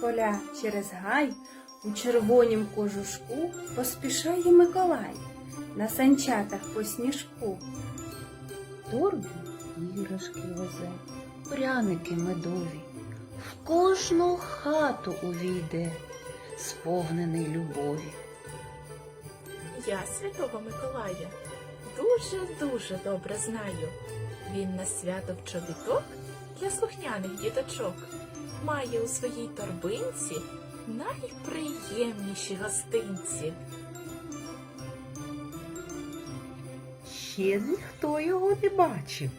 поля через гай, у червонім кожушку поспішає Миколай на санчатах по сніжку. торбі іграшки везе, пряники медові, в кожну хату увійде, сповнений любові. Я святого Миколая дуже-дуже добре знаю. Він на свято в чобіток для слухняних діточок має у своїй торбинці найприємніші гостинці. Ще ніхто його не бачив.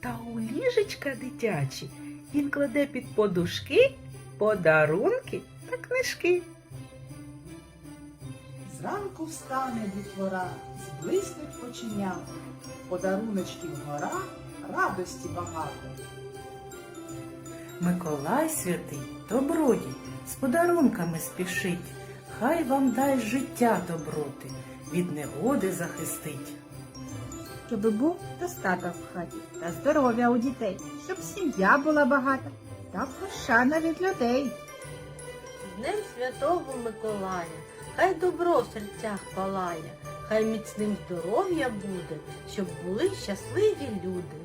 Та у ліжечка дитячі він кладе під подушки подарунки та книжки. Зранку встане дітвора, зблиснуть оченята, подаруночків гора, радості багато. Миколай святий, добродій, з подарунками спішить, хай вам дасть життя доброти, від негоди захистить. щоб був достаток в хаті та здоров'я у дітей, щоб сім'я була багата та пошана від людей. Днем Святого Миколая, хай добро в серцях палає, хай міцним здоров'я буде, щоб були щасливі люди.